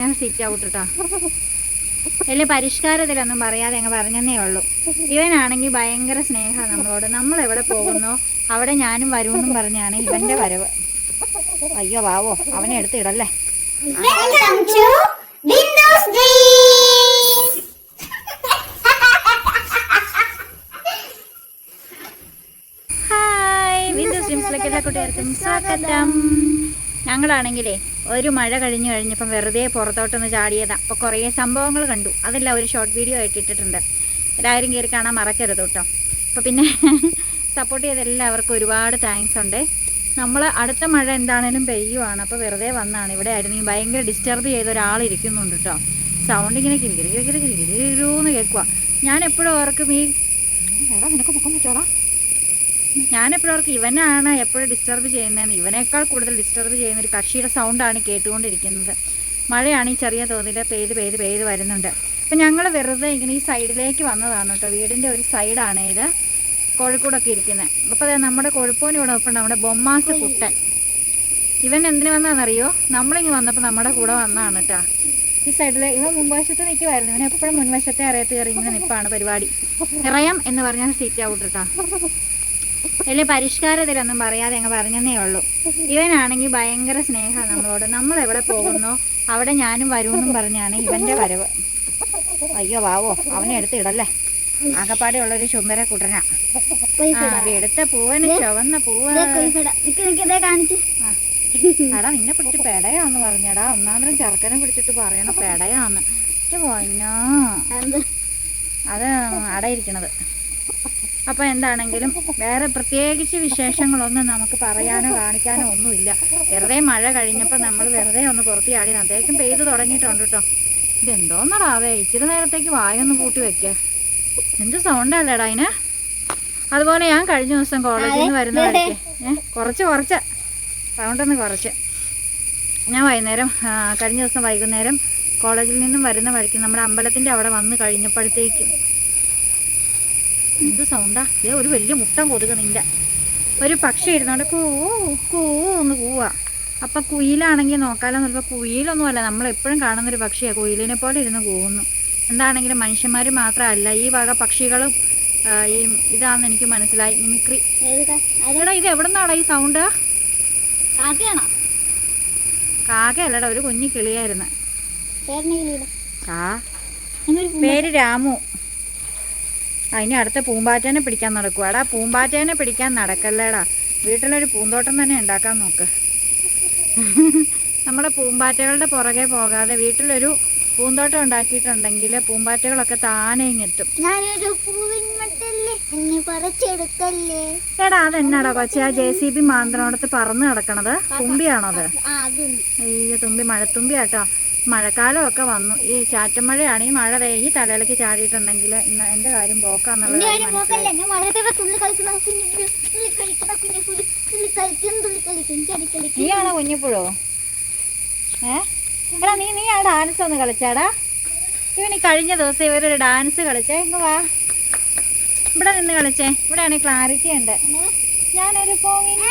ഞാൻ sit out കേട്ടോ വലിയ പരിഷ്കാരത്തിലൊന്നും പറയാതെ അങ്ങ് പറഞ്ഞതേ ഉള്ളൂ. ഇവനാണെങ്കിൽ ഭയങ്കര സ്നേഹമാണ് നമ്മളോട്. നമ്മൾ എവിടെ പോകുന്നോ അവിടെ ഞാനും വരുമെന്നും പറഞ്ഞാണ് ഇവന്റെ വരവ്. അയ്യോ വാവോ അവനെ എടുത്തിടല്ലേ. ഹായ് വിൻഡോസ് ഡ്രീംസിലേക്ക് എല്ലാ കുട്ടികൾക്കും സ്വാഗതം. ഞങ്ങളാണെങ്കിലേ ഒരു മഴ കഴിഞ്ഞു കഴിഞ്ഞപ്പം വെറുതെ പുറത്തോട്ടൊന്ന് ചാടിയതാ അപ്പോൾ കുറേ സംഭവങ്ങൾ കണ്ടു അതെല്ലാം ഒരു ഷോർട്ട് വീഡിയോ ആയിട്ട് ഇട്ടിട്ടുണ്ട് എല്ലാവരും കയറി കാണാൻ മറക്കരുത് കേട്ടോ അപ്പോൾ പിന്നെ സപ്പോർട്ട് ചെയ്ത എല്ലാവർക്കും ഒരുപാട് താങ്ക്സ് ഉണ്ട് നമ്മൾ അടുത്ത മഴ എന്താണേലും പെയ്യുവാണ് അപ്പോൾ വെറുതെ വന്നാണ് ഇവിടെ ആയിരുന്നു ഭയങ്കര ഡിസ്റ്റർബ് ചെയ്ത ഒരാളിരിക്കുന്നുണ്ട് കേട്ടോ സൗണ്ട് ഇങ്ങനെ കിരികിരി കിരികിരി കിരികിരി എന്ന് കേൾക്കുക ഞാൻ എപ്പോഴും ഓർക്കും ഈ എടാ നിനക്ക് മുഖം വെച്ചോടാ ഞാനെപ്പോഴും അവർക്ക് ഇവനാണ് എപ്പോഴും ഡിസ്റ്റർബ് ചെയ്യുന്നതെന്ന്. ഇവനേക്കാൾ കൂടുതൽ ഡിസ്റ്റർബ് ചെയ്യുന്ന ഒരു കക്ഷിയുടെ സൗണ്ടാണ് കേട്ടുകൊണ്ടിരിക്കുന്നത്. മഴയാണ് ഈ ചെറിയ തോതിൽ പെയ്ത് പെയ്ത് പെയ്ത് വരുന്നുണ്ട്. അപ്പം ഞങ്ങൾ വെറുതെ ഇങ്ങനെ ഈ സൈഡിലേക്ക് വന്നതാണ് കേട്ടോ വീടിന്റെ ഒരു സൈഡാണ് ഇത്. കോഴിക്കോടൊക്കെ ഇരിക്കുന്നത് അപ്പോൾ അതെ നമ്മുടെ കൊഴുപ്പോന് ഇവിടെ നോക്കണ്ട നമ്മുടെ ബൊമ്മാസ് കുട്ടൻ ഇവൻ എന്തിനു വന്നാണെന്നറിയോ നമ്മളിങ്ങ് വന്നപ്പോൾ നമ്മുടെ കൂടെ വന്നതാണ് കേട്ടോ ഈ സൈഡിൽ ഇവ മുൻവശത്ത് നിൽക്കുമായിരുന്നു ഇവനെപ്പോഴും മുൻവശത്തെ അറിയത്ത് കയറി ഇങ്ങനെ നിൽപ്പാണ് പരിപാടി. ഇറയം എന്ന് പറഞ്ഞാൽ സീറ്റ് ഔട്ട് കേട്ടോ വലിയ പരിഷ്കാരത്തിലൊന്നും പറയാതെ അങ്ങ് പറഞ്ഞതേ ഉള്ളൂ. ഇവനാണെങ്കിൽ ഭയങ്കര സ്നേഹമാണ് നമ്മളോട്. നമ്മൾ എവിടെ പോകുന്നോ? അവിടെ ഞാനും വരുമെന്നും പറഞ്ഞാണ് ഇവന്റെ വരവ്. അയ്യോ വാവോ അവനെ എടുത്തിടല്ലേ ആകപ്പാടെ ഉള്ളൊരു ചുമര കുട്ടനാ എടുത്ത പൂവന് ചുവന്ന പൂവ്. നിക്ക് നിക്ക് ഇതേ കാണിച്ച്. എടാ നിന്നെ പിടിച്ച് പെടയാന്ന് പറഞ്ഞടാ. ഒന്നാന്തരം ചെറുക്കനെ പിടിച്ചിട്ട് പറയണ. പെടയാന്ന്. പൊന്നോ? അത് അടയിരിക്കണത്. അപ്പോൾ എന്താണെങ്കിലും വേറെ പ്രത്യേകിച്ച് വിശേഷങ്ങളൊന്നും നമുക്ക് പറയാനോ കാണിക്കാനോ ഒന്നുമില്ല. വെറുതെ മഴ കഴിഞ്ഞപ്പോൾ നമ്മൾ വെറുതെ ഒന്ന് പുറത്തു ചാടി അദ്ദേഹം പെയ്ത് തുടങ്ങിയിട്ടുണ്ട് കേട്ടോ ഇതെന്തോന്നടാവേ ഇച്ചിരി നേരത്തേക്ക് വായൊന്ന് പൂട്ടി വെക്കുക എന്ത് സൗണ്ടല്ലേടാ അതിന് അതുപോലെ ഞാൻ കഴിഞ്ഞ ദിവസം കോളേജിൽ നിന്ന് വരുന്ന വരയ്ക്ക് കുറച്ച് കുറച്ച്. സൗണ്ടൊന്ന് കുറച്ച്. ഞാൻ വൈകുന്നേരം കഴിഞ്ഞ ദിവസം വൈകുന്നേരം കോളേജിൽ നിന്നും വരുന്ന വഴിക്ക് നമ്മുടെ അമ്പലത്തിന്റെ അവിടെ വന്ന് കഴിഞ്ഞപ്പോഴത്തേക്കും എന്ത് സൗണ്ടാ ഇതേ ഒരു വലിയ മുട്ടം കൊതുക് നിന്റെ. ഒരു പക്ഷി ഇരുന്നോണ്ട് കൂ കൂ ഒന്ന് കൂവാ. അപ്പം കുയിലാണെങ്കിൽ നോക്കാലോ ചിലപ്പോൾ കുയിലൊന്നുമല്ല നമ്മൾ എപ്പോഴും കാണുന്നൊരു പക്ഷിയാണ് കുയിലിനെ പോലെ ഇരുന്ന് കൂവുന്നു. എന്താണെങ്കിലും മനുഷ്യന്മാർ മാത്രമല്ല ഈ വക പക്ഷികളും ഈ ഇതാണെന്ന് എനിക്ക് മനസ്സിലായി. മിമിക്രി. എടാ ഇത് എവിടെ നിന്നാടാ ഈ സൗണ്ട് കാക്കയാണോ? കാക്കയല്ലടാ ഒരു കുഞ്ഞു കിളിയായിരുന്നു കാ പേര് രാമു. അതിന് അടുത്ത പൂമ്പാറ്റേനെ പിടിക്കാൻ നടക്കുവാടാ പൂമ്പാറ്റേനെ പിടിക്കാൻ നടക്കല്ലേടാ വീട്ടിലൊരു പൂന്തോട്ടം തന്നെ ഉണ്ടാക്കാൻ നോക്ക് നമ്മുടെ പൂമ്പാറ്റകളുടെ പുറകെ പോകാതെ വീട്ടിലൊരു പൂന്തോട്ടം ഉണ്ടാക്കിയിട്ടുണ്ടെങ്കിൽ പൂമ്പാറ്റകളൊക്കെ താനെ ഇങ്ങെത്തും എടാ അതെന്നാടാ കൊച്ചി ആ ജെ സി ബി മാന്ത്രണോടത്ത് പറന്ന് കിടക്കണത് തുമ്പിയാണോ അത് അയ്യോ തുമ്പി മഴത്തുമ്പിയാട്ടോ മഴക്കാലമൊക്കെ വന്നു. ഈ ചാറ്റമഴയാണ് ഈ മഴ വേഗി ഈ തലയിലേക്ക് ചാടിയിട്ടുണ്ടെങ്കിൽ ഇന്ന് എന്റെ കാര്യം പോക്കാന്നുള്ളത് എന്റെ കാര്യം നീയാണോ കുഞ്ഞിപ്പുഴോ? ഏ? എടാ നീ നീ ആ ഡാൻസ് ഒന്ന് കളിച്ചാടാ. ഇവൻ ഈ കഴിഞ്ഞ ദിവസം ഇവരൊരു ഡാൻസ് കളിച്ചേ. ഇങ്ങ് വാ. ഇവിടെ നിന്ന് കളിച്ചേ. ഇവിടെയാണെങ്കിൽ ക്ലാരിറ്റി ഉണ്ട്. ഞാനൊരു പോവിടാ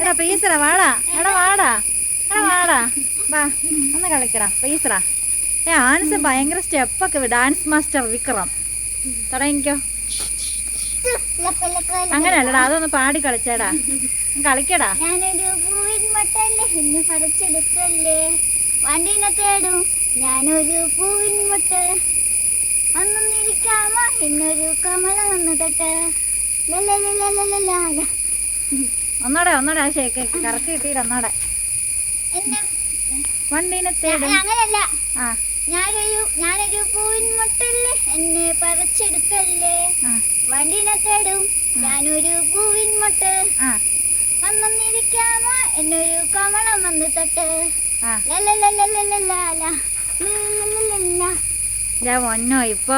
എടാ പീസറാ വാടാ. എടാ വാടാ. എടാ വാടാ. വാ ഒന്ന് കളിക്കടാ പീസറാ ഏ ആൻസ് ഭയങ്കര സ്റ്റെപ്പൊക്കെ ഡാൻസ് മാസ്റ്റർ വിക്രം. തുടങ്ങിക്കോ. അങ്ങനെയല്ലടാ അതൊന്ന് പാടി കളിച്ചേടാ. കളിക്കടാ. പറിച്ചെടുക്കല്ലേ. വണ്ടിനെ തേടും ഞാനൊരു പൂവിൻ മുട്ട്. അന്നൊന്നിരിക്കാമ എന്നൊരു കമല വന്ന് തൊട്ട്. ഒന്നോടെ ഒന്നോടെ ആ ഷേക്ക് കറക്റ്റ് കിട്ടിയില്ല ഒന്നോടെ. എന്നെ ആ. ഞാനൊരു ഞാനൊരു എന്നെ പറിച്ചെടുക്കല്ലേ? വണ്ടിനെ തേടും ഞാനൊരു എന്നൊരു കമളം വന്ന് തൊട്ട്. ഒന്നോ ഇപ്പൊ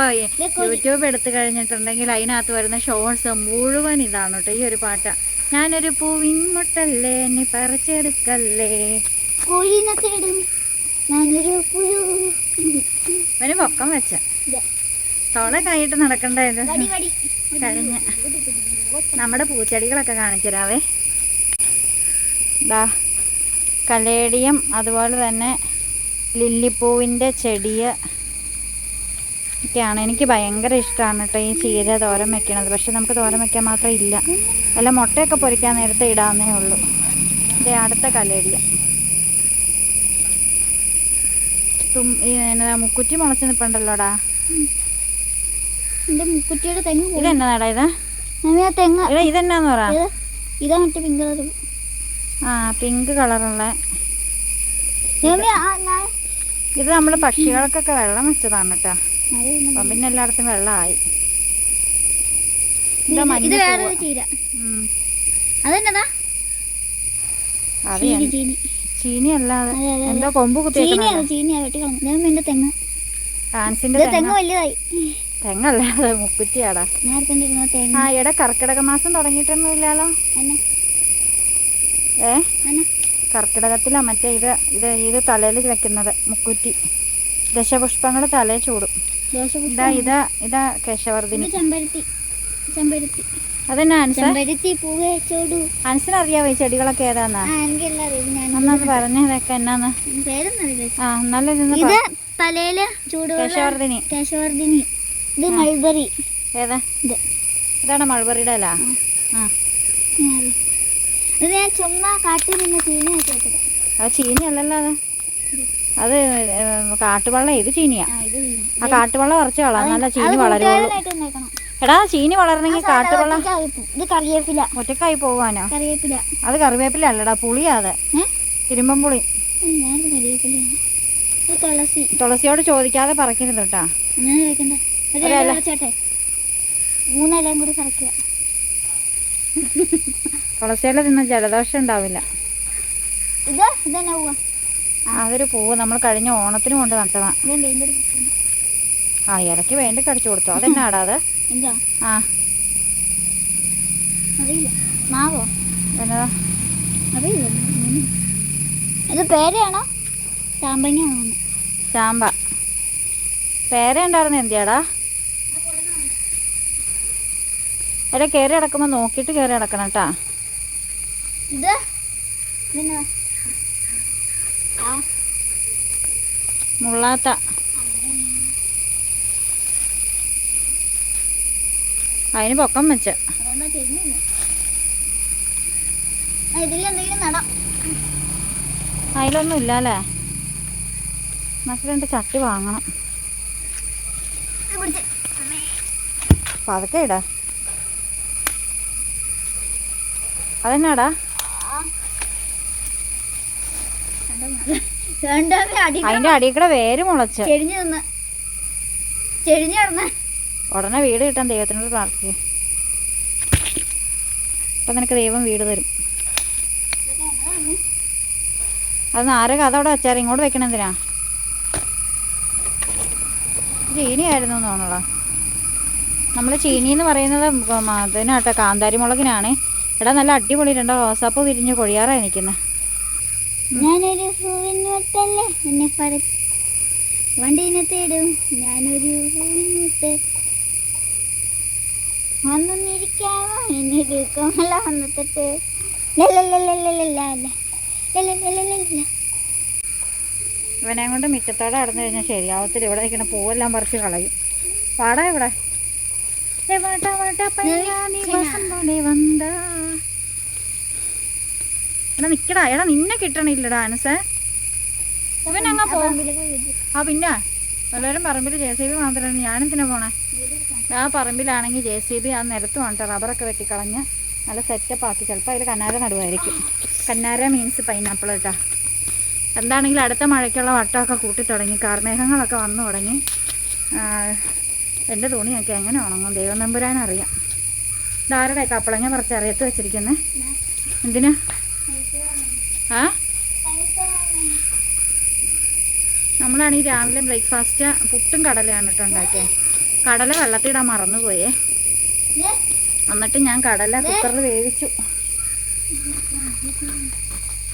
യൂട്യൂബ് എടുത്തു കഴിഞ്ഞിട്ടുണ്ടെങ്കിൽ അതിനകത്ത് വരുന്ന ഷോർട്സ് മുഴുവൻ ഇതാണ് കേട്ടോ ഈ ഒരു പാട്ട്. ഞാനൊരു പൂവിൻ മുട്ടല്ലേ എന്നെ പറിച്ചെടുക്കല്ലേ? കോഴിനെ തേടും ഞാനൊരു പുഴു ഒരു പൊക്കം വെച്ച. തോളെ കൈയിട്ട് നടക്കണ്ട ഇത്? വടി വടി. കഴിഞ്ഞ നമ്മുടെ പൂച്ചെടികളൊക്കെ കാണിച്ചുതരാവേ ദാ കലേഡിയം അതുപോലെ തന്നെ ലില്ലിപ്പൂവിന്റെ ചെടിയ ഒക്കെയാണ്. എനിക്ക് ഭയങ്കര ഇഷ്ടമാണ് കേട്ടോ ഈ ചീര തോരം വെക്കണത്. പക്ഷെ നമുക്ക് തോരം വെക്കാൻ മാത്രം ഇല്ല. അല്ല മുട്ടയൊക്കെ പൊരിക്കാൻ നേരത്തെ ഇടാന്നേ ഉള്ളൂ. ഇതേ അടുത്ത കലേടിയ. തും എന്നതാ മുക്കുറ്റി മുളച്ച് നിൽപ്പുണ്ടല്ലോടാ എന്റെ മുക്കുറ്റിയുടെ തെങ്ങ് ഇതെന്നാടാ ഇത്? മമ്മി ആ തെങ്ങ് എടാ ഇതെന്നാന്ന് പറ. ഇത് മറ്റേ പിങ്ക് കളർ ആ പിങ്ക് കളറുള്ള ഇത് നമ്മൾ പക്ഷികൾക്കൊക്കെ വെള്ളം വെച്ചതാണ് കേട്ടോ. അപ്പം പിന്നെ എല്ലായിടത്തും വെള്ളമായി ഇത്. വേറൊരു ചീര. അതെന്നതാ? അത് ചീനി എന്ത്- ചീനി അല്ലാതെ എന്തോ കൊമ്പ് ചീനിയാ വെട്ടിക്കളഞ്ഞു. എന്റെ തെങ്ങ്. തെങ്ങ്. മുക്കുറ്റിയാടാ. ആ എടാ കർക്കിടക മാസം തുടങ്ങിയിട്ടൊന്നും ഇല്ലല്ലോ. എന്നെ ഏ? കർക്കിടകത്തിലാ മറ്റേ ഇത് ഇത് ഇത് തലയിൽ വെക്കുന്നത് മുക്കുറ്റി. ദശപുഷ്പങ്ങൾ തലയിൽ ചൂടും. ഇതാ ഇതാ ഇതാ കേശവർദിനി ഇത് ചെമ്പരത്തി. ചെമ്പരത്തി. അതെന്നാ അറിയാവോ ഈ ചെടികളൊക്കെ ഏതാന്നാ? പറഞ്ഞതൊക്കെ എന്നാന്ന്. ആ നല്ല ഇത് പറ. തലയിൽ ചൂടുവെള്ളം കേശവർദിനി കേശവർദിനി ഇത് മൾബറി. ഏതാ? ഇത്. ഇതാണ് മൾബറിയുടെ അല്ല ആ. ഇത് ഞാൻ ചുമ്മാ കാട്ടിൽ നിന്ന് ചീനി വെച്ച് വെച്ചത് അത് ചീനി അല്ലല്ലോ അത് അത് കാട്ടുവെള്ളം ഇത് ചീനിയാ. ആ കാട്ടുവെള്ളം കുറച്ച് കളാം. നല്ല ചീനി വളരുള്ളൂ. എടാ ചീനി വളരണമെങ്കിൽ കാട്ടുവെള്ളം. ഇത് കറിവേപ്പില. ഒറ്റക്കായി പോവാനോ? കറിവേപ്പില. അത് കറിവേപ്പില അല്ലടാ പുളിയാ അത് ഏ? ഇരുമ്പം പുളി. തുളസി. തുളസിയോട് ചോദിക്കാതെ പറക്കരുത് കേട്ടാ. മൂന്നെല്ലാം കൂടി കറക്കുക തുളസിയില തിന്ന ജലദോഷം ഉണ്ടാവില്ല. ഇത്? ഇതന്നെ പോവാ അതൊരു പൂവ്. നമ്മൾ കഴിഞ്ഞ ഓണത്തിന് കൊണ്ട് നട്ടതാണ് ആ ഇടയ്ക്ക് വേണ്ടി കടിച്ചു കൊടുത്തു. അതെന്നാടാ അത്? എന്താ? ആ. മാവോ? എന്നതാ അറിയില്ല. ഉം. ഇത് പേരയാണോ? ചാമ്പങ്ങയാണോ? ചാമ്പ. പേര ഉണ്ടായിരുന്നു എന്തിയാടാ? എടാ കയറി അടക്കുമ്പോൾ നോക്കിയിട്ട് കയറി അടക്കണം കേട്ടാ. ഇത്? മുള്ളാത്ത. അതിന് പൊക്കം വെച്ച. അതിലൊന്നും ഇല്ല അല്ലേ നമുക്ക് രണ്ട് ചട്ടി വാങ്ങണം. പതുക്കെ ഇടാ. അതെന്നാടാ? അതിന്റെ അടിയിൽ കൂടെ വേര് മുളച്ച്. ചെരിഞ്ഞു ചെരിഞ്ഞു കിടന്ന് ഉടനെ വീട് കിട്ടാൻ ദൈവത്തിനോട് പ്രാർത്ഥിക്കും. അപ്പം നിനക്ക് ദൈവം വീട് തരും. അത് കഥ അവിടെ വെച്ചാൽ ഇങ്ങോട്ട് വെക്കണം എന്തിനാ? ചീനിയായിരുന്നു തോന്നണോ നമ്മൾ ചീനി എന്ന് പറയുന്നത് അതിനാട്ടെ കാന്താരി മുളകിനാണ്. ഇവിടെ നല്ല അടിപൊളി രണ്ട് റോസാപ്പൂ വിരിഞ്ഞ് കൊഴിയാറായി നിൽക്കുന്നത് ഞാനൊരു പറ തേടും വന്നൊന്നിരിക്കാമോ എന്നെ കോമല വന്നിട്ട് ഇവനെ കൊണ്ട് മിറ്റത്തോടെ നടന്നു കഴിഞ്ഞാൽ ശരിയാവത്തില്ല ഇവിടെ നിൽക്കുന്ന പൂവെല്ലാം പറിച്ച് കളയും പാടാ ഇവിടെ എടാ നിക്കടാ എടാ നിന്നെ കിട്ടണില്ലടാ അനസേ ഇവൻ അങ്ങ് പോ ആ പിന്നെ എല്ലാവരും പറമ്പിൽ ജെ സി ബി മാത്രമാണ് ഞാനെന്തിനാ പോണേ? ആ പറമ്പിലാണെങ്കിൽ ജെ സി ബി ആ നിരത്ത് വേണ്ട റബ്ബറൊക്കെ വെട്ടിക്കളഞ്ഞ് നല്ല സെറ്റപ്പ് ആക്കി. ചിലപ്പോൾ അതിൽ കന്നാര നടുവായിരിക്കും. കന്നാര മീൻസ് പൈനാപ്പിൾ കേട്ടോ എന്താണെങ്കിലും അടുത്ത മഴയ്ക്കുള്ള വട്ടമൊക്കെ കൂട്ടി തുടങ്ങി. കാർമേഘങ്ങളൊക്കെ വന്നു തുടങ്ങി. എന്റെ തുണിയൊക്കെ എങ്ങനെ ഉണങ്ങും? ദൈവം നമ്പുരാൻ അറിയാം. ഇതാരുടെ കപ്പളങ്ങ പറിച്ച് അറിയത്ത് വെച്ചിരിക്കുന്നത് എന്തിനാ? ആ? നമ്മളാണെങ്കിൽ രാവിലെ ബ്രേക്ക്ഫാസ്റ്റ് പുട്ടും കടലയാണ് കേട്ടോ ഉണ്ടാക്കിയത് കടല വെള്ളത്തിടാൻ മറന്നുപോയേ. എന്നിട്ട് ഞാൻ കടല കുക്കറിൽ വേവിച്ചു.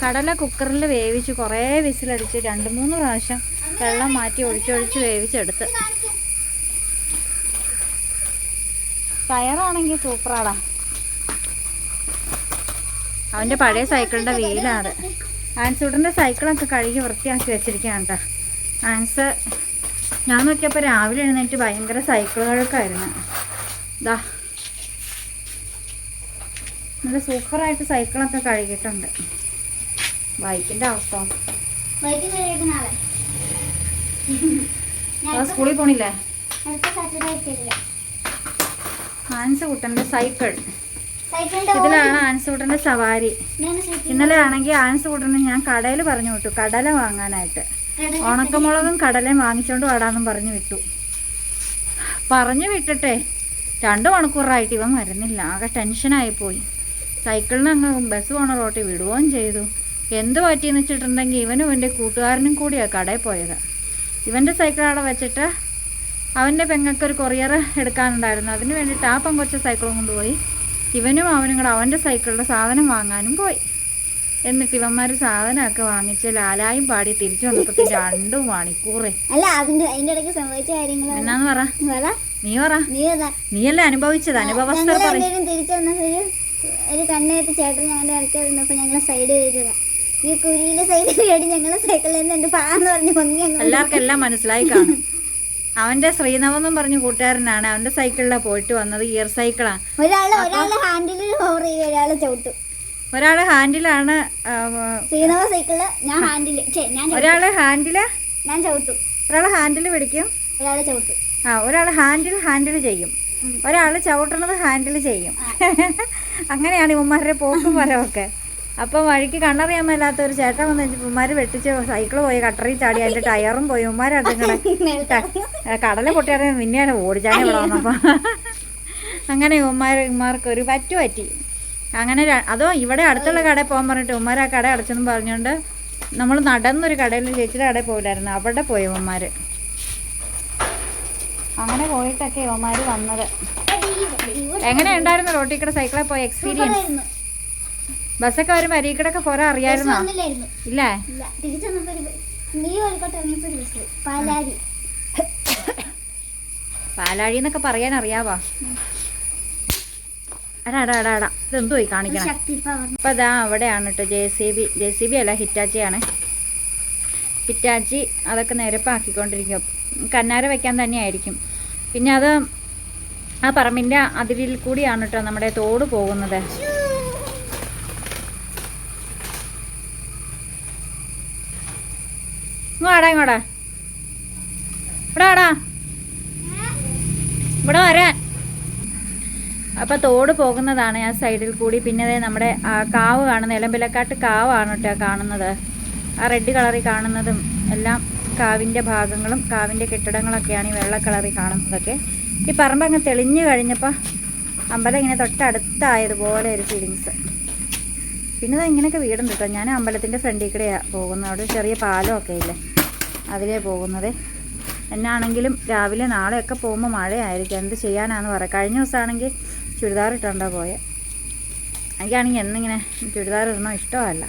കടല കുക്കറിൽ വേവിച്ചു. കുറേ വിസിലടിച്ച് രണ്ട് മൂന്ന് പ്രാവശ്യം വെള്ളം മാറ്റി ഒഴിച്ചൊഴിച്ച് വേവിച്ചെടുത്ത്. ടയറാണെങ്കിൽ സൂപ്പറാടാ. അവന്റെ പഴയ സൈക്കിളിന്റെ വീലാണ്. ആൻസൂട്ടന്റെ സൈക്കിളൊക്കെ കഴുകി വൃത്തിയാക്കി വെച്ചിരിക്കുകയാണ് കേട്ടോ. ആൻസർ. ഞാൻ നോക്കിയപ്പോൾ രാവിലെ എഴുന്നേറ്റ് ഭയങ്കര സൈക്കിൾ കഴക്കായിരുന്നു ഇതാ നല്ല സൂപ്പറായിട്ട് സൈക്കിളൊക്കെ കഴുകിയിട്ടുണ്ട്. ബൈക്കിന്റെ അവസ്ഥ. സ്കൂളിൽ പോണില്ലേ? ആൻസ് കുട്ടന്റെ സൈക്കിൾ ഇതിലാണ് ആൻസ് കുട്ടന്റെ സവാരി. ഇന്നലെ ആണെങ്കിൽ ആൻസ് കുട്ടനെ ഞാൻ കടയിൽ പറഞ്ഞു വിട്ടു. കടല വാങ്ങാനായിട്ട്. ഉണക്കമുളകും കടലയും വാങ്ങിച്ചോണ്ട് വാടാന്നും പറഞ്ഞു വിട്ടു. പറഞ്ഞു വിട്ടിട്ടെ രണ്ട് മണിക്കൂറായിട്ട് ഇവൻ വരുന്നില്ല. ആകെ ടെൻഷനായി പോയി. സൈക്കിളിന് അങ്ങ് ബസ് പോണ റോട്ടിൽ വിടുകയും ചെയ്തു. എന്ത് പറ്റിയെന്ന് വെച്ചിട്ടുണ്ടെങ്കിൽ ഇവനും ഇവന്റെ കൂട്ടുകാരനും കൂടിയാണ് കടയിൽ പോയത്. ഇവന്റെ സൈക്കിൾ അവിടെ വെച്ചിട്ട് അവന്റെ പെങ്ങൾക്ക് ഒരു കൊറിയർ എടുക്കാനുണ്ടായിരുന്നു. അതിന് വേണ്ടിയിട്ട് ആ പെങ്കൊച്ച സൈക്കിളും കൊണ്ടുപോയി ഇവനും അവനും കൂടെ അവന്റെ സൈക്കിളിന്റെ സാധനം വാങ്ങാനും പോയി. എന്നിട്ട് ഇവന്മാര് സാധനമൊക്കെ വാങ്ങിച്ച് ലാലായും പാടി തിരിച്ചു വന്നപ്പോ രണ്ട് മണിക്കൂറേ. അല്ല അതിന്റെ അതിന്റെ ഇടയ്ക്ക് സംഭവിച്ച കാര്യങ്ങൾ എന്നാന്ന് പറ? നീ പറ. നീയല്ലേ അനുഭവിച്ചത്? അനുഭവസ്ഥ രണ്ടുപേരും തിരിച്ചു വന്നപ്പോഴ് ഒരു കണ്ണേറ്റ് ചേട്ടൻ ഞങ്ങളുടെ ഇടയ്ക്ക് വന്നപ്പോ ഞങ്ങളെ സൈഡ് ചെയ്തതാ ഈ കുരിയിലെ സൈഡ് കയറി ഞങ്ങളെ സൈക്കിളിൽ നിന്ന് എന്റെ പാന്ന് പറഞ്ഞു പൊങ്ങി എല്ലാവർക്കും എല്ലാം മനസ്സിലായി കാണും. അവന്റെ ശ്രീനവെന്നും പറഞ്ഞ കൂട്ടുകാരനാണ് അവന്റെ സൈക്കിളിലാണ് പോയിട്ട് വന്നത്. ഇയർ സൈക്കിളാണ് ഒരാൾ ഒരാൾ ഹാൻഡിലിൽ ഹോർ ചെയ്യും ഒരാൾ ചവിട്ടും. ഒരാൾ ഹാൻഡിലാണ് ശ്രീനവ സൈക്കിൾ ഞാൻ ഹാൻഡിൽ ഞാൻ. ഒരാൾ ഹാൻഡിൽ? ഞാൻ ചവിട്ടും. ഒരാൾ ഹാൻഡിൽ പിടിക്കും? ഒരാൾ ചവിട്ടും. ആ ഒരാൾ ഹാൻഡിൽ ഹാൻഡിൽ ചെയ്യും. ഒരാൾ ചവിട്ടണത് ഹാൻഡിൽ ചെയ്യും. അങ്ങനെയാണ് ഇവന്മാരുടെ പോക്കും വരവൊക്കെ അപ്പം വഴിക്ക് കണ്ണറിയാൻ മേലാത്ത ഒരു ചേട്ടൻ വന്ന് ഇവന്മാർ വെട്ടിച്ച് സൈക്കിൾ പോയി കട്ടറി ചാടി അതിന്റെ ടയറും പോയി അടുങ്ങണ കടല പൊട്ടിയാണെങ്കിൽ പിന്നെയാണ് ഓടിച്ചാണ് ഇവിടെ വന്നപ്പോൾ അങ്ങനെ ഇവന്മാർ ഇവന്മാർക്ക് ഒരു പറ്റു പറ്റി. അങ്ങനെ അതോ ഇവിടെ അടുത്തുള്ള കടയിൽ പോകാൻ പറഞ്ഞിട്ട് ഉമ്മാർ ആ കട അടച്ചെന്നും പറഞ്ഞുകൊണ്ട് നമ്മൾ നടന്നൊരു കടയിൽ ചേച്ചിയുടെ കടയിൽ പോയില്ലായിരുന്നു. അവിടെ പോയി ഉമ്മാർ അങ്ങനെ പോയിട്ടൊക്കെ ഉമ്മാർ വന്നത്. എങ്ങനെ ഉണ്ടായിരുന്നു റോട്ടി കൂടെ സൈക്കിളിൽ പോയ എക്സ്പീരിയൻസ് ബസ്സൊക്കെ വരുമ്പോൾ അരീക്കടൊക്കെ പോരാ അറിയായിരുന്നോ? ഇല്ലേ? പാലാഴി എന്നൊക്കെ പറയാൻ അറിയാവാ? എടാ എടാ ഇതെന്തോ ഈ കാണിക്കണം? അപ്പോൾ അതാ അവിടെയാണ് കേട്ടോ J C B. J C B അല്ല ഹിറ്റാച്ചിയാണ്. ഹിറ്റാച്ചി അതൊക്കെ നിരപ്പാക്കിക്കൊണ്ടിരിക്കും. കന്നാര വെക്കാൻ തന്നെയായിരിക്കും. പിന്നെ അത് ആ പറമ്പിന്റെ അതിരിൽ കൂടിയാണ് കേട്ടോ നമ്മുടെ തോട് പോകുന്നത്. ഇങ്ങോടാ ഇങ്ങോടാ ഇവിടെ ആടാ ഇവിടെ വരാൻ. അപ്പോൾ തോട് പോകുന്നതാണ് ആ സൈഡിൽ കൂടി. പിന്നെ നമ്മുടെ കാവ് കാണുന്ന ഇലമ്പിലക്കാട്ട് കാവാണ് കേട്ടോ കാണുന്നത്. ആ റെഡ് കളറിൽ കാണുന്നതും എല്ലാം കാവിന്റെ ഭാഗങ്ങളും കാവിന്റെ കെട്ടിടങ്ങളൊക്കെയാണ് ഈ വെള്ള കളറിൽ കാണുന്നതൊക്കെ. ഈ പറമ്പ് അങ്ങ് തെളിഞ്ഞു കഴിഞ്ഞപ്പോൾ അമ്പലം ഇങ്ങനെ തൊട്ടടുത്തായതുപോലെ ഒരു ഫീലിങ്സ് പിന്നെ അത് ഇങ്ങനെയൊക്കെ വീടുണ്ട് കേട്ടോ. ഞാൻ അമ്പലത്തിന്റെ ഫ്രണ്ടിൽ കൂടെയാണ് പോകുന്നത്. അവിടെ ചെറിയ പാലമൊക്കെ ഇല്ലേ? അതിലേ പോകുന്നത്. എന്നാണെങ്കിലും രാവിലെ നാളെയൊക്കെ പോകുമ്പോൾ മഴയായിരിക്കും. എന്ത് ചെയ്യാനാണെന്ന് പറയാം. കഴിഞ്ഞ ദിവസമാണെങ്കിൽ ചുരിദാർ ഇട്ടാണ്ടാ പോയെ. എനിക്കാണെങ്കിൽ എന്നിങ്ങനെ ചുരിദാർ ഇടണോ ഇഷ്ടമല്ല.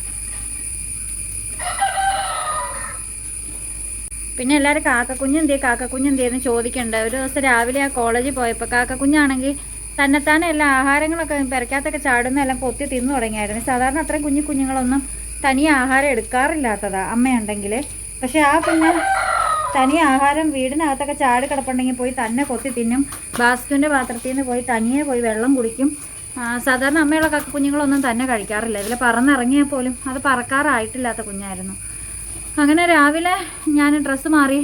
പിന്നെ എല്ലാവരും കാക്കക്കുഞ്ഞെന്തേ കാക്കക്കുഞ്ഞെന്തേന്ന് ചോദിക്കണ്ട. ഒരു ദിവസം രാവിലെ ആ കോളേജിൽ പോയപ്പോൾ കാക്കക്കുഞ്ഞാണെങ്കിൽ തന്നെത്താനെ എല്ലാ ആഹാരങ്ങളൊക്കെ പെരക്കാത്തൊക്കെ ചാടുന്ന എല്ലാം കൊത്തി തിന്നു തുടങ്ങിയായിരുന്നു. സാധാരണ അത്രയും കുഞ്ഞു കുഞ്ഞുങ്ങളൊന്നും തനിയെ ആഹാരം എടുക്കാറില്ലാത്തതാ അമ്മയുണ്ടെങ്കിൽ പക്ഷേ ആ കുഞ്ഞ് തനിയെ ആഹാരം വീടിനകത്തൊക്കെ ചാടി കിടപ്പുണ്ടെങ്കിൽ പോയി തന്നെ കൊത്തി തിന്നും. ബാസ്കുവിന്റെ പാത്രത്തിൽ നിന്ന് പോയി തനിയെ പോയി വെള്ളം കുടിക്കും. സാധാരണ അമ്മയുള്ള കക്ക കുഞ്ഞുങ്ങളൊന്നും തന്നെ കഴിക്കാറില്ല. ഇതിൽ പറന്നിറങ്ങിയാൽ പോലും അത് പറക്കാറായിട്ടില്ലാത്ത കുഞ്ഞായിരുന്നു. അങ്ങനെ രാവിലെ ഞാൻ ഡ്രസ്സ് മാറി.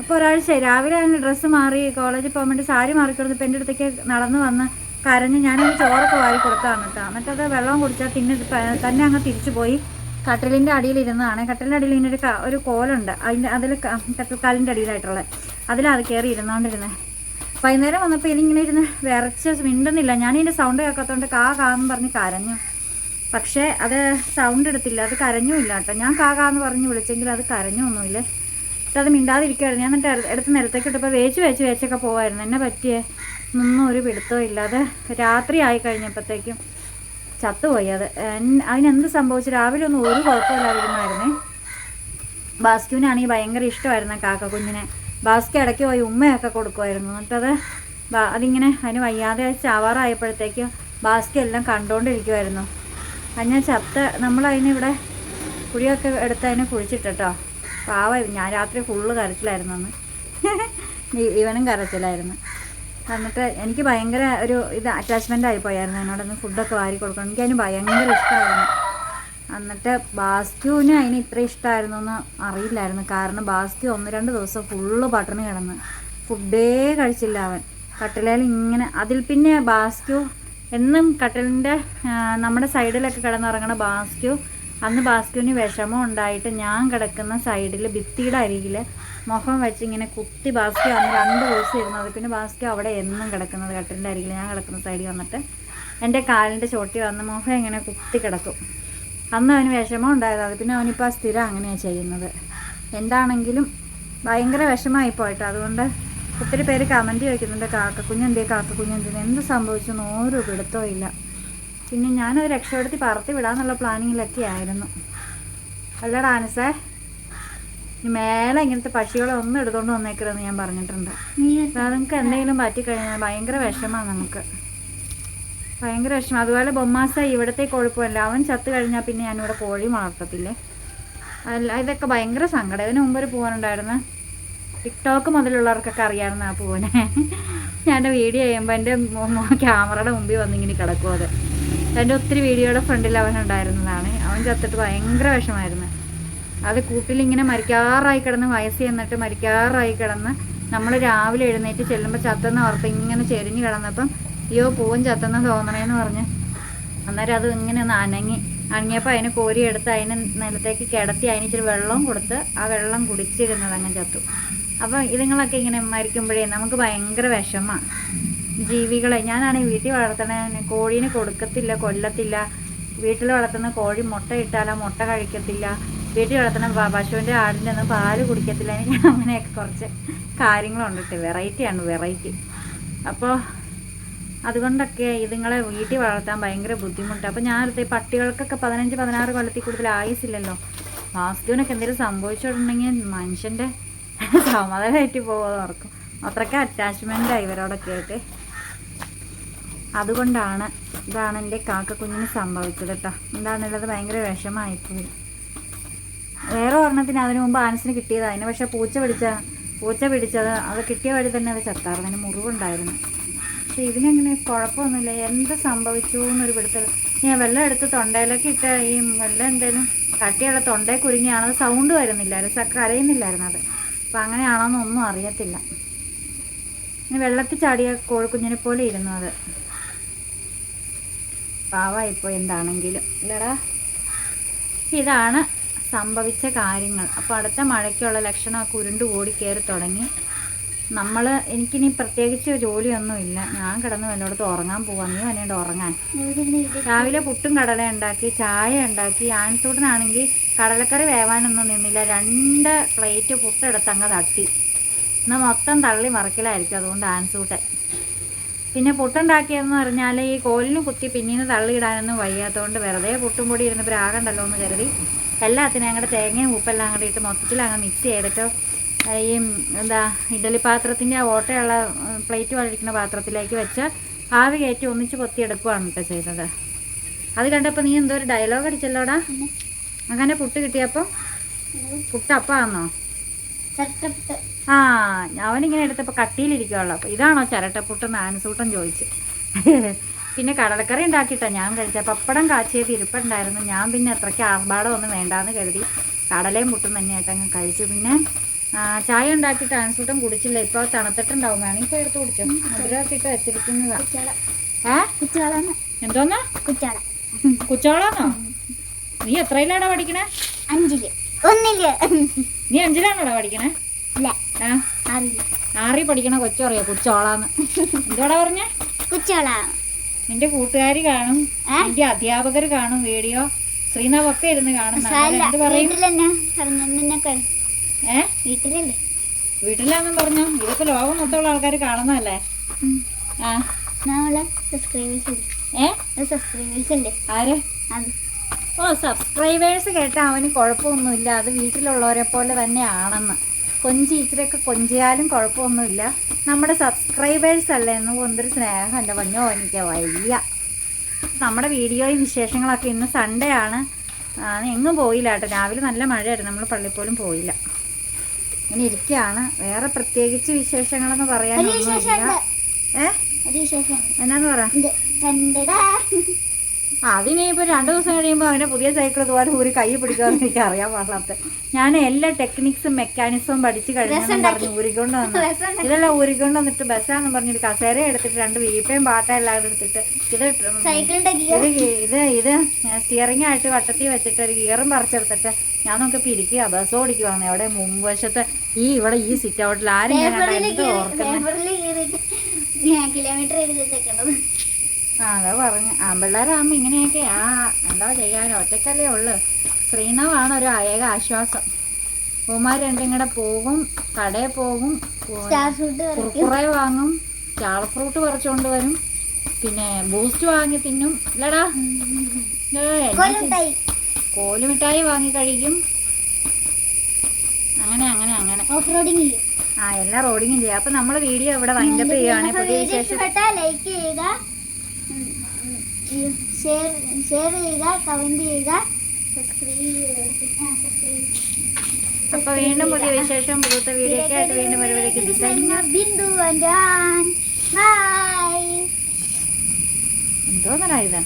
അപ്പോൾ ഒരാഴ്ച രാവിലെ ഞാൻ ഡ്രസ്സ് മാറി കോളേജിൽ പോകാൻ വേണ്ടി സാരി മാറിക്കൊടുത്തപ്പോൾ എന്റെ അടുത്തേക്ക് നടന്ന് വന്ന് കരഞ്ഞ് ഞാനൊന്ന് ചോറൊക്കെ വാരി കൊടുത്താണ് കേട്ടോ. എന്നിട്ടത് വെള്ളം കുടിച്ചാൽ തിന്നെ തന്നെ അങ്ങ് തിരിച്ചു പോയി കട്ടിലിന്റെ അടിയിൽ ഇരുന്നതാണ്. കട്ടിലിന്റെ അടിയിൽ ഇങ്ങനെ ഒരു ഒരു കോലുണ്ട്. അതിന്റെ അതിൽ കട്ടിൽക്കാലിന്റെ അടിയിലായിട്ടുള്ള. അതിലത് കയറി ഇരുന്നുകൊണ്ടിരുന്നത് വൈകുന്നേരം വന്നപ്പോൾ ഇതിങ്ങനെ ഇരുന്ന് വിറച്ച് മിണ്ടുന്നില്ല. ഞാൻ ഇതിന്റെ സൗണ്ട് കേൾക്കാത്തതുകൊണ്ട് കാ കാന്ന് പറഞ്ഞ് കരഞ്ഞു. പക്ഷേ അത് സൗണ്ട് എടുത്തില്ല. അത് കരഞ്ഞുമില്ല കേട്ടോ. ഞാൻ കാ കാന്ന് പറഞ്ഞ് വിളിച്ചെങ്കിൽ അത് കരഞ്ഞൊന്നുമില്ല അത് മിണ്ടാതിരിക്കുകയായിരുന്നു ഞാൻ എന്നിട്ട് എടു- എടുത്ത് നിലത്തേക്ക് ഇട്ടപ്പോൾ വേച്ച് വേച്ച് വേച്ചൊക്കെ പോവായിരുന്നു. എന്നെ പറ്റിയേ? ഒന്നും ഒരു പിടുത്തവും ഇല്ലാതെ രാത്രി ആയി കഴിഞ്ഞപ്പോഴത്തേക്കും. ചത്തുപോയി. അത് അതിനെന്ത് സംഭവിച്ചു? രാവിലെ ഒന്നും ഒരു കുഴപ്പമില്ലാതിരുന്നായിരുന്നേ. ബാസ്കുവിനാണെങ്കിൽ ഭയങ്കര ഇഷ്ടമായിരുന്നു കാക്ക കുഞ്ഞിനെ. ബാസ്ക് ഇടയ്ക്ക് പോയി ഉമ്മയൊക്കെ കൊടുക്കുമായിരുന്നു. എന്നിട്ടത് അതിങ്ങനെ അതിന് വയ്യാതെ ചാവാറായപ്പോഴത്തേക്കും ബാസ്ക് എല്ലാം കണ്ടുകൊണ്ടിരിക്കുമായിരുന്നു അതിനെ ചത്ത് ഇവിടെ കുഴിയൊക്കെ എടുത്ത് അതിനെ കുഴിച്ചിട്ടോ പാവ ഞാൻ രാത്രി ഫുള്ള് കരച്ചിലായിരുന്നു അന്ന് ഇവനും കരച്ചിലായിരുന്നു. എന്നിട്ട് എനിക്ക് ഭയങ്കര ഒരു ഇത് അറ്റാച്ച്മെന്റ് ആയിപ്പോയായിരുന്നു എന്നോടൊന്ന് ഫുഡൊക്കെ വാരി കൊടുക്കണം. എനിക്ക് അതിന് ഭയങ്കര ഇഷ്ടമായിരുന്നു എന്നിട്ട് ബാസ്ക്യൂവിന് അതിന് ഇത്ര ഇഷ്ടമായിരുന്നു എന്ന് അറിയില്ലായിരുന്നു. കാരണം ബാസ്ക്യൂ ഒന്ന് രണ്ട് ദിവസം ഫുള്ള് പട്ടിണി കിടന്ന്. ഫുഡേ കഴിച്ചില്ല അവൻ. കട്ടിലേൽ ഇങ്ങനെ അതിൽ പിന്നെ ബാസ്ക്യൂ എന്നും കട്ടിലിന്റെ നമ്മുടെ സൈഡിലൊക്കെ കിടന്നുറങ്ങണ ബാസ്ക്യൂ അന്ന് ബാസ്കുവിന് വിഷമം ഉണ്ടായിട്ട് ഞാൻ കിടക്കുന്ന സൈഡിൽ ഭിത്തിയുടെ അരികിൽ മുഖം വെച്ച് ഇങ്ങനെ കുത്തി ബാസ്കു അന്ന് രണ്ട് ദിവസം ഇരുന്നത് പിന്നെ ബാസ്കു അവിടെ എന്നും കിടക്കുന്നത് കട്ടിലിന്റെ അരികിൽ ഞാൻ കിടക്കുന്ന സൈഡിൽ വന്നിട്ട് എന്റെ കാലിന്റെ ചോട്ടി വന്ന് മുഖം ഇങ്ങനെ കുത്തി കിടക്കും. അന്ന് അവന് വിഷമം ഉണ്ടായത്. അത് പിന്നെ അവനിപ്പോൾ സ്ഥിരം അങ്ങനെയാണ് ചെയ്യുന്നത്. എന്താണെങ്കിലും ഭയങ്കര വിഷമമായി പോയിട്ട്. അതുകൊണ്ട് ഒത്തിരി പേര് കമന്റ് ചോദിക്കുന്നുണ്ട് കാക്കക്കുഞ്ഞെന്തേ കാക്കക്കുഞ്ഞെന്തിന് എന്ത് സംഭവിച്ചെന്ന്? ഓരോ പിടുത്തവും ഇല്ല. പിന്നെ ഞാനത് രക്ഷപ്പെടുത്തി പറത്തി വിടാന്നുള്ള പ്ലാനിങ്ങിലൊക്കെ ആയിരുന്നു. അല്ലടാ ആനസേ മേലെ ഇങ്ങനത്തെ പക്ഷികളെ ഒന്നും എടുത്തോണ്ട് വന്നേക്കരുതെന്ന് ഞാൻ പറഞ്ഞിട്ടുണ്ട്. നിങ്ങൾക്ക് എന്തെങ്കിലും പറ്റിക്കഴിഞ്ഞാൽ ഭയങ്കര വിഷമമാണ് നമുക്ക് ഭയങ്കര വിഷമം. അതുപോലെ ബൊമ്മാസ ഇവിടത്തെ കുഴപ്പമില്ല. അവൻ ചത്തു കഴിഞ്ഞാൽ പിന്നെ ഞാനിവിടെ കോഴി വളർത്തത്തില്ലേ? അല്ല ഇതൊക്കെ ഭയങ്കര സങ്കടം. ഇതിന് മുമ്പ് ഒരു പൂവനുണ്ടായിരുന്നു. ടിക്ടോക്ക് മുതലുള്ളവർക്കൊക്കെ അറിയാവുന്ന ആ പൂവനെ. ഞാൻ എന്റെ വീഡിയോ ചെയ്യുമ്പോൾ എന്റെ ക്യാമറയുടെ മുമ്പിൽ വന്നിങ്ങനെ കിടക്കും അത് എന്റെ ഒത്തിരി വീഡിയോയുടെ ഫ്രണ്ടിൽ അവൻ ഉണ്ടായിരുന്നതാണ്. അവൻ ചത്തിട്ട് ഭയങ്കര വിഷമായിരുന്നു അത് കൂട്ടിലിങ്ങനെ മരിക്കാറായി കിടന്ന് വയസ്സ് ചെന്നിട്ട് മരിക്കാറായി കിടന്ന് നമ്മൾ രാവിലെ എഴുന്നേറ്റ് ചെല്ലുമ്പോൾ ചത്തെന്ന് ഓർത്ത് ഇങ്ങനെ ചെരിഞ്ഞ് കിടന്നപ്പം അയ്യോ പൂവൻ ചത്തെന്ന് തോന്നണേന്ന് പറഞ്ഞ്. അന്നേരം അത് ഇങ്ങനെ ഒന്ന് അനങ്ങി. അനങ്ങിയപ്പോൾ അതിനെ കോരിയെടുത്ത് അതിനെ നിലത്തേക്ക് കിടത്തി അതിന് ഇച്ചിരി വെള്ളം കൊടുത്ത് ആ വെള്ളം കുടിച്ചിരുന്നത് അങ്ങനെ ചത്തു. അപ്പം ഇതുങ്ങളൊക്കെ ഇങ്ങനെ മരിക്കുമ്പോഴേ നമുക്ക് ഭയങ്കര വിഷമമാണ് ജീവികളെ. ഞാനാണെങ്കിൽ വീട്ടിൽ വളർത്തണ. കോഴീനെ കൊടുക്കത്തില്ല കൊല്ലത്തില്ല. വീട്ടിൽ വളർത്തുന്ന കോഴി മുട്ട ഇട്ടാലോ മുട്ട കഴിക്കത്തില്ല. വീട്ടിൽ വളർത്തുന്ന പശുവിന്റെ ആടിന്റെ ഒന്നും പാൽ കുടിക്കത്തില്ല. എനിക്ക് അങ്ങനെയൊക്കെ കുറച്ച് കാര്യങ്ങളുണ്ട് കേട്ടോ. വെറൈറ്റിയാണ് വെറൈറ്റി അപ്പോൾ അതുകൊണ്ടൊക്കെ ഇതുങ്ങളെ വീട്ടിൽ വളർത്താൻ ഭയങ്കര ബുദ്ധിമുട്ടാണ് അപ്പോൾ ഞാനടുത്ത് ഈ പട്ടികൾക്കൊക്കെ പതിനഞ്ച് പതിനാറ് കൊല്ലത്തിൽ കൂടുതൽ ആയുസില്ലല്ലോ വാസ്തുവിനൊക്കെ എന്തെങ്കിലും സംഭവിച്ചിട്ടുണ്ടെങ്കിൽ മനുഷ്യന്റെ സമാധാനമായിട്ട് പോകുമെന്ന് ഓർക്കും. അത്രയ്ക്ക് അറ്റാച്ച്മെന്റാണ് ഇവരോടൊക്കെ ആയിട്ട് അതുകൊണ്ടാണ് ഇതാണ് എന്റെ കാക്കക്കുഞ്ഞിന് സംഭവിച്ചത് കേട്ടോ. എന്താണുള്ളത് ഭയങ്കര വിഷമായിപ്പോയി വേറെ ഒരെണ്ണത്തിന് അതിന് മുമ്പ് ആനസിന് കിട്ടിയത്. അതിന് പക്ഷേ പൂച്ച പിടിച്ച പൂച്ച പിടിച്ചത് അത് കിട്ടിയ വഴി തന്നെ അത് ചത്താറ് അതിന് മുറിവുണ്ടായിരുന്നു. പക്ഷെ ഇതിനങ്ങനെ കുഴപ്പമൊന്നുമില്ല. എന്ത് സംഭവിച്ചു എന്നൊരു പിടുത്തൽ ഞാൻ വെള്ളം എടുത്ത് തൊണ്ടയിലൊക്കെ ഇട്ട ഈ വെള്ളം എന്തേലും കട്ടിയുള്ള തൊണ്ടയിൽ കുരുങ്ങിയാണത് സൗണ്ട് വരുന്നില്ലായിരുന്നു. സ- കരയുന്നില്ലായിരുന്നു അത്. അപ്പം അങ്ങനെയാണോന്നൊന്നും അറിയത്തില്ല. വെള്ളത്തിൽ ചാടിയ കോഴിക്കുഞ്ഞിനെ പോലെ ഇരുന്നു അത്. പാവായിപ്പോ എന്താണെങ്കിലും. ഇല്ലടാ. ഇതാണ് സംഭവിച്ച കാര്യങ്ങൾ. അപ്പോൾ അടുത്ത മഴയ്ക്കുള്ള ലക്ഷണമൊക്കെ കുരുണ്ട് ഓടി കയറി തുടങ്ങി. നമ്മൾ എനിക്കിനി പ്രത്യേകിച്ച് ജോലിയൊന്നുമില്ല ഞാൻ കിടന്ന് എന്നോട് ഉറങ്ങാൻ പോവാം. നീ വന്നേണ്ട ഉറങ്ങാൻ. രാവിലെ പുട്ടും കടല ഉണ്ടാക്കി ചായ ഉണ്ടാക്കി. ആൺസൂടനാണെങ്കിൽ കടലക്കറി വേവാനൊന്നും നിന്നില്ല. രണ്ട് പ്ലേറ്റ് പുട്ടെടുത്ത് അങ്ങ് തട്ടി. എന്നാൽ മൊത്തം തള്ളി മറക്കലായിരിക്കും അതുകൊണ്ട് ആൻസൂട്ടൻ. പിന്നെ പുട്ടുണ്ടാക്കിയതെന്ന് പറഞ്ഞാൽ ഈ കോലിന് കുത്തി പിന്നീന്ന് തള്ളിയിടാനൊന്നും വയ്യാത്തതുകൊണ്ട് വെറുതെ പുട്ടും പൊടി ഇരുന്ന് പ്രാകണ്ടല്ലോ എന്ന് കരുതി. എല്ലാത്തിനും അങ്ങോട്ട് തേങ്ങയും ഉപ്പെല്ലാം അങ്ങോട്ട് ഇട്ട് മൊത്തത്തിൽ അങ്ങ് മിക്സ് ചെയ്തിട്ട് ഈ എന്താ ഇഡലി പാത്രത്തിന്റെ ഓട്ടയുള്ള പ്ലേറ്റ് വഴിക്കുന്ന പാത്രത്തിലേക്ക് വെച്ച് ആവി കയറ്റി ഒന്നിച്ച് പൊത്തിയെടുക്കുകയാണ് കേട്ടോ ചെയ്തത്. അത് കണ്ടപ്പോൾ നീ എന്തോ ഒരു ഡയലോഗ് അടിച്ചല്ലോടാ? അങ്ങനെ പുട്ട് കിട്ടിയപ്പോൾ പുട്ടപ്പാന്നോ? ആ അവനിങ്ങനെ എടുത്തപ്പോൾ കട്ടിയിലിരിക്കുവല്ലോ അപ്പോൾ ഇതാണോ ചിരട്ടപ്പുട്ടെന്ന് ആനസൂട്ടൻ ചോദിച്ച്. പിന്നെ കടലക്കറി ഉണ്ടാക്കിയിട്ടാ ഞാൻ കഴിച്ച. പപ്പടം കാച്ചിയത് ഇരിപ്പുണ്ടായിരുന്നു. ഞാൻ പിന്നെ അത്രയ്ക്ക് ആർഭാടം ഒന്നും വേണ്ടാന്ന് കരുതി കടലയും പുട്ടും തന്നെയായിട്ട് അങ്ങ് കഴിച്ചു. പിന്നെ ചായ ഉണ്ടാക്കിയിട്ട് ആനസൂട്ടൻ കുടിച്ചില്ല. ഇപ്പോൾ തണുത്തിട്ടുണ്ടാവും. വേണമെങ്കിൽ പോയി എടുത്ത് കുടിച്ചോ. മധുരമൊക്കെ ഇട്ട് വെച്ചിരിക്കുന്നതാ. ഏ? എന്തോന്നാ? കുച്ചാള കുച്ചോളാന്നോ നീ എത്രയിലാണോ പഠിക്കണേ? അഞ്ചിൽ. ഒന്നിൽ. നീ അഞ്ചിലാണോടാ പഠിക്കണേ? ഇല്ല. ആറി പഠിക്കണ കൊച്ചറിയോ? കുച്ചോളാന്ന്. എന്തോടാ പറഞ്ഞേ? കുച്ചോള. നിന്റെ കൂട്ടുകാരി കാണും എന്റെ നിന്റെ അധ്യാപകർ കാണും വീഡിയോ. ശ്രീനാഥ് ഒക്കെ ഇരുന്ന് കാണും. വീട്ടിലാണെന്ന് എന്ത് പറയും. വീട്ടിലെന്നെ? പറഞ്ഞെന്നെ ഏ? വീട്ടിലല്ലേ? വീട്ടിലാന്നും പറഞ്ഞു? ഇതൊക്കെ ലോകം മൊത്തമുള്ള ആൾക്കാർ കാണുന്നതല്ലേ. ആ. സബ്സ്ക്രൈബേഴ്സ് ഏ? സബ്സ്ക്രൈബേഴ്സ് ഉണ്ട് ആര്? അത്. ഓ സബ്സ്ക്രൈബേഴ്സ് കേട്ടാൽ അവന് കുഴപ്പമൊന്നുമില്ല. അത് വീട്ടിലുള്ളവരെ പോലെ തന്നെയാണെന്ന്. കൊഞ്ചി ഇച്ചിരിയൊക്കെ കൊഞ്ചിയാലും കുഴപ്പമൊന്നുമില്ല. നമ്മുടെ സബ്സ്ക്രൈബേഴ്സ് അല്ലേ? എന്ന് എന്തൊരു സ്നേഹം എന്റെ പഞ്ഞോ എനിക്ക് വയ്യ. നമ്മുടെ വീഡിയോയും വിശേഷങ്ങളൊക്കെ ഇന്ന് സൺഡേ ആണ്. എങ്ങും പോയില്ല കേട്ടോ. രാവിലെ നല്ല മഴയായിരുന്നു. നമ്മൾ പള്ളിപ്പോലും പോയില്ല. അങ്ങനെ ഇരിക്കുകയാണ്. വേറെ പ്രത്യേകിച്ച് വിശേഷങ്ങളെന്ന് പറയാൻ ഏ? എന്നാന്ന് പറ? ഇത് രണ്ട് ദിവസം കഴിയുമ്പോൾ അവന്റെ പുതിയ സൈക്കിൾ ഇതുപോലെ ഒരു കൈ പിടിക്കാമെന്ന് എനിക്ക് അറിയാൻ പാടില്ലാത്ത. ഞാൻ എല്ലാ ടെക്നിക്സും മെക്കാനിസവും പഠിച്ച് കഴിഞ്ഞു പറഞ്ഞ് ഊരിക്കൊണ്ട് വന്നു ഇതെല്ലാം ഊരിക്കൊണ്ട് വന്നിട്ട് ബസ്സാന്ന് പറഞ്ഞൊരു കസേര എടുത്തിട്ട് രണ്ട് വീപ്പയും പാട്ടയും എല്ലാം എടുത്തിട്ട് ഇത് ഇത് ഇത് ഇത് സ്റ്റിയറിംഗ് ആയിട്ട് വട്ടത്തിൽ വെച്ചിട്ട് ഒരു ഗിയറും പറിച്ചെടുത്തിട്ട് ഞാൻ നമുക്ക് പിരിക്കുക ബസ് ഓടിക്കുവാണ് അവിടെ മുമ്പ് വശത്ത് ഈ ഇവിടെ ഈ സിറ്റ് ഔട്ടിൽ ആരും കിലോമീറ്റർ എഴുതി ആ അതാ പറഞ്ഞു. ആമ്പിള്ളേരാകുമ്പോ ഇങ്ങനെയൊക്കെ ആ എന്താ ചെയ്യാനോ? ഒറ്റക്കല്ലേ ഉള്ളു. ശ്രീനവാണ് ഒരു ഏക ആശ്വാസം. പൂമാര് രണ്ടും കൂടെ പോകും കടയിൽ പോകും കുറെ വാങ്ങും ചാള ഫ്രൂട്ട് പറിച്ചോണ്ട് വരും. പിന്നെ ബൂസ്റ്റ് വാങ്ങി തിന്നും. ഇല്ലടാ. കോലുമിഠായി വാങ്ങി കഴിക്കും. അങ്ങനെ അങ്ങനെ അങ്ങനെ. ഓഫ് ആ എല്ലാ റോഡിങ്ങും ചെയ്യാം അപ്പൊ നമ്മൾ വീഡിയോ ഇവിടെ വൈൻഡപ്പ് ഇഷ്ടപ്പെട്ടാൽ ലൈക്ക് ചെയ്യുക. ഷെയർ ഷെയർ ചെയ്യുക കമന്റ് ചെയ്യുക അപ്പൊ വീണ്ടും പുതിയ വിശേഷം പുതുത്ത വീഡിയോ ഒക്കെ ആയിട്ട് വീണ്ടും വരുമ്പോഴേക്കും. ബിന്ദു ബൈ എന്തോന്നടാ ഇത്?